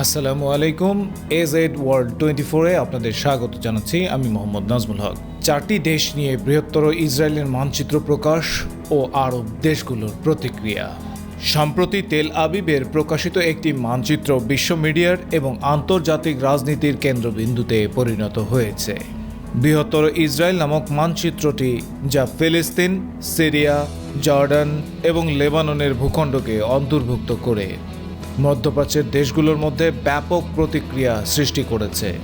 আসসালামু আলাইকুম age add world twenty ফোরে আপনাদের স্বাগত জানাচ্ছি। আমি মোহাম্মদ নাজমুল হক। চারটি দেশ নিয়ে বৃহত্তর ইসরায়েলের মানচিত্র প্রকাশ ও আরব দেশগুলোর প্রতিক্রিয়া। সম্প্রতি তেল আবিবের প্রকাশিত একটি মানচিত্র বিশ্ব মিডিয়ার এবং আন্তর্জাতিক রাজনীতির কেন্দ্রবিন্দুতে পরিণত হয়েছে। বৃহত্তর ইসরায়েল নামক মানচিত্রটি, যা ফিলিস্তিন, সিরিয়া, জর্ডান এবং লেবাননের ভূখণ্ডকে অন্তর্ভুক্ত করে। মধ্যপ্রাচ্যের দেশগুলোর মধ্যে ব্যাপক প্রতিক্রিয়া সৃষ্টি করেছে।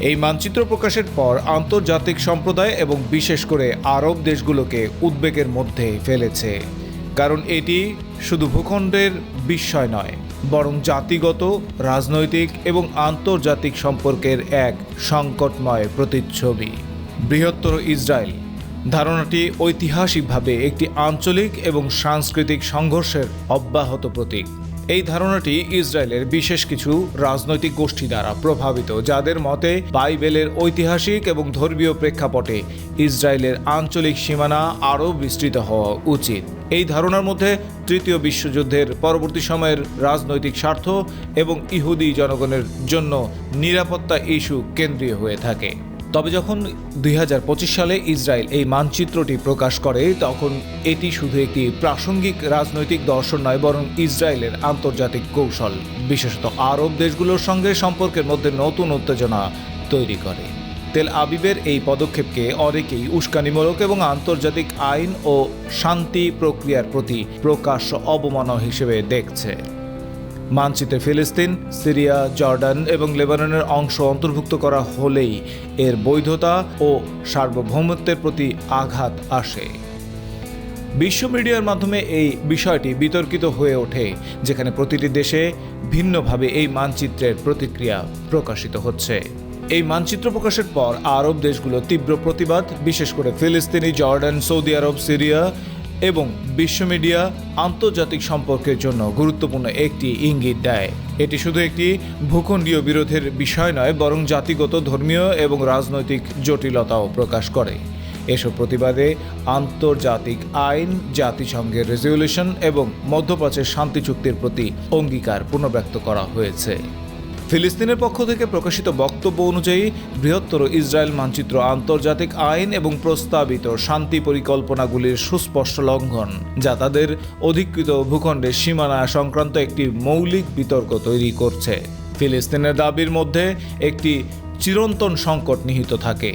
এই মানচিত্র প্রকাশের পর আন্তর্জাতিক সম্প্রদায় এবং বিশেষ করে আরব দেশগুলোকে উদ্বেগের মধ্যে ফেলেছে। কারণ এটি শুধু ভূখণ্ডের বিস্ময় নয়, বরং জাতিগত, রাজনৈতিক এবং আন্তর্জাতিক সম্পর্কের এক সংকটময় প্রতিচ্ছবি। বৃহত্তর ইসরায়েল ধারণাটি ঐতিহাসিকভাবে একটি আঞ্চলিক এবং সাংস্কৃতিক সংঘর্ষের অব্যাহত প্রতীক। এই ধারণাটি ইসরায়েলের বিশেষ কিছু রাজনৈতিক গোষ্ঠী দ্বারা প্রভাবিত, যাদের মতে বাইবেলের ঐতিহাসিক এবং ধর্মীয় প্রেক্ষাপটে ইসরায়েলের আঞ্চলিক সীমানা আরও বিস্তৃত হওয়া উচিত। এই ধারণার মধ্যে তৃতীয় বিশ্বযুদ্ধের পরবর্তী সময়ের রাজনৈতিক স্বার্থ এবং ইহুদি জনগণের জন্য নিরাপত্তা ইস্যু কেন্দ্রীয় হয়ে থাকে। তবে যখন দুই হাজার পঁচিশ সালে ইসরায়েল এই মানচিত্রটি প্রকাশ করে, তখন এটি শুধু একটি প্রাসঙ্গিক রাজনৈতিক দর্শন নয়, বরং ইসরায়েলের আন্তর্জাতিক কৌশল, বিশেষত আরব দেশগুলোর সঙ্গে সম্পর্কের মধ্যে নতুন উত্তেজনা তৈরি করে। তেল আবিবের এই পদক্ষেপকে অনেকেই উস্কানিমূলক এবং আন্তর্জাতিক আইন ও শান্তি প্রক্রিয়ার প্রতি প্রকাশ্য অবমাননা হিসেবে দেখছে। মানচিত্রে ফিলিস্তিন, সিরিয়া, জর্ডান এবং লেবাননের অংশ অন্তর্ভুক্ত করা হলেই এর বৈধতা ও সার্বভৌমত্বের প্রতি আঘাত আসে। বিশ্ব মিডিয়ার মাধ্যমে এই বিষয়টি বিতর্কিত হয়ে ওঠে, যেখানে প্রতিটি দেশে ভিন্নভাবে এই মানচিত্রের প্রতিক্রিয়া প্রকাশিত হচ্ছে। এই মানচিত্র প্রকাশের পর আরব দেশগুলো তীব্র প্রতিবাদ, বিশেষ করে ফিলিস্তিনি, জর্ডান, সৌদি আরব, সিরিয়া এবং বিশ্ব মিডিয়া আন্তর্জাতিক সম্পর্কের জন্য গুরুত্বপূর্ণ একটি ইঙ্গিত দেয়। এটি শুধু একটি ভূখণ্ডীয় বিরোধের বিষয় নয়, বরং জাতিগত, ধর্মীয় এবং রাজনৈতিক জটিলতাও প্রকাশ করে। এসব প্রতিবাদে আন্তর্জাতিক আইন, জাতিসংঘের রেজলিউশন এবং মধ্যপ্রাচ্যের শান্তি চুক্তির প্রতি অঙ্গীকার পুনর্ব্যক্ত করা হয়েছে। ফিলিস্তিনের পক্ষ থেকে প্রকাশিত বক্তব্য অনুযায়ী, বৃহত্তর ইসরায়েল মানচিত্র আন্তর্জাতিক আইন এবং প্রস্তাবিত শান্তি পরিকল্পনাগুলির সুস্পষ্ট লঙ্ঘন, যা তাদের অধিকৃত ভূখণ্ডের সীমানা সংক্রান্ত একটি মৌলিক বিতর্ক তৈরি করছে। ফিলিস্তিনের দাবির মধ্যে একটি চিরন্তন সংকট নিহিত থাকে,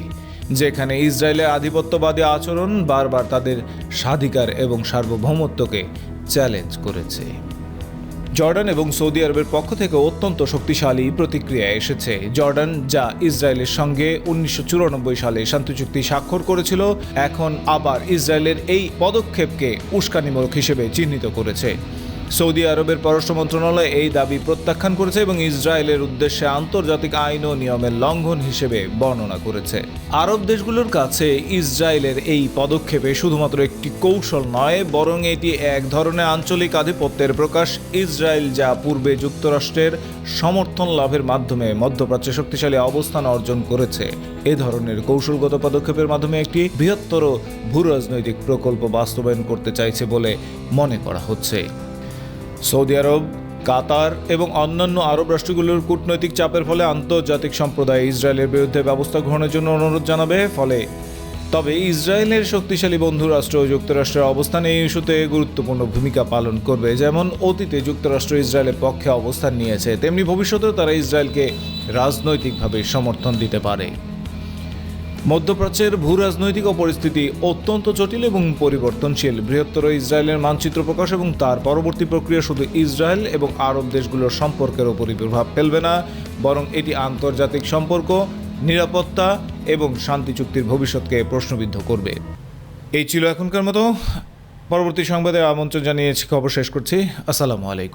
যেখানে ইসরায়েলের আধিপত্যবাদী আচরণ বারবার তাদের স্বাধিকার এবং সার্বভৌমত্বকে চ্যালেঞ্জ করেছে। জর্ডান এবং সৌদি আরবের পক্ষ থেকে অত্যন্ত শক্তিশালী প্রতিক্রিয়া এসেছে। জর্ডান, যা ইসরায়েলের সঙ্গে উনিশশো চুরানব্বই সালে শান্তি চুক্তি স্বাক্ষর করেছিল, এখন আবার ইসরায়েলের এই পদক্ষেপকে উস্কানিমূলক হিসেবে চিহ্নিত করেছে। সৌদি আরবের পররাষ্ট্র মন্ত্রণালয় এই দাবি প্রত্যাখ্যান করেছে এবং ইসরায়েলের উদ্দেশ্যে আন্তর্জাতিক আইন ও নিয়মের লঙ্ঘন হিসেবে বর্ণনা করেছে। আরব দেশগুলোর কাছে ইসরায়েলের এই পদক্ষেপে শুধুমাত্র একটি কৌশল নয়, বরং এটি এক ধরনের আঞ্চলিক আধিপত্যের প্রকাশ। ইসরায়েল যা পূর্বে যুক্তরাষ্ট্রের সমর্থন লাভের মাধ্যমে মধ্যপ্রাচ্যে শক্তিশালী অবস্থান অর্জন করেছে, এ ধরনের কৌশলগত পদক্ষেপের মাধ্যমে একটি বৃহত্তর ভূরাজনৈতিক প্রকল্প বাস্তবায়ন করতে চাইছে বলে মনে করা হচ্ছে। সৌদি আরব, কাতার এবং অন্যান্য আরব রাষ্ট্রগুলোর কূটনৈতিক চাপের ফলে আন্তর্জাতিক সম্প্রদায় ইসরায়েলের বিরুদ্ধে ব্যবস্থা গ্রহণের জন্য অনুরোধ জানাবে, ফলে তবে ইসরায়েলের শক্তিশালী বন্ধু রাষ্ট্র যুক্তরাষ্ট্রের অবস্থান এই ইস্যুতে গুরুত্বপূর্ণ ভূমিকা পালন করবে, যেমন অতীতে যুক্তরাষ্ট্র ইসরায়েলের পক্ষে অবস্থান নিয়েছে, তেমনি ভবিষ্যতেও তারা ইসরায়েলকে রাজনৈতিকভাবে সমর্থন দিতে পারে। মধ্যপ্রাচ্যের ভূ রাজনৈতিক পরিস্থিতি অত্যন্ত জটিল এবং পরিবর্তনশীল। বৃহত্তর ইসরায়েলের মানচিত্র প্রকাশ এবং তার পরবর্তী প্রক্রিয়া শুধু ইসরায়েল এবং আরব দেশগুলোর সম্পর্কের ওপরই প্রভাব ফেলবে না, বরং এটি আন্তর্জাতিক সম্পর্ক, নিরাপত্তা এবং শান্তি চুক্তির ভবিষ্যৎকে প্রশ্নবিদ্ধ করবে। এই ছিল এখনকার মতো। পরবর্তী সংবাদে আমন্ত্রণ জানিয়েছি খবর শেষ করছি। আসসালামু আলাইকুম।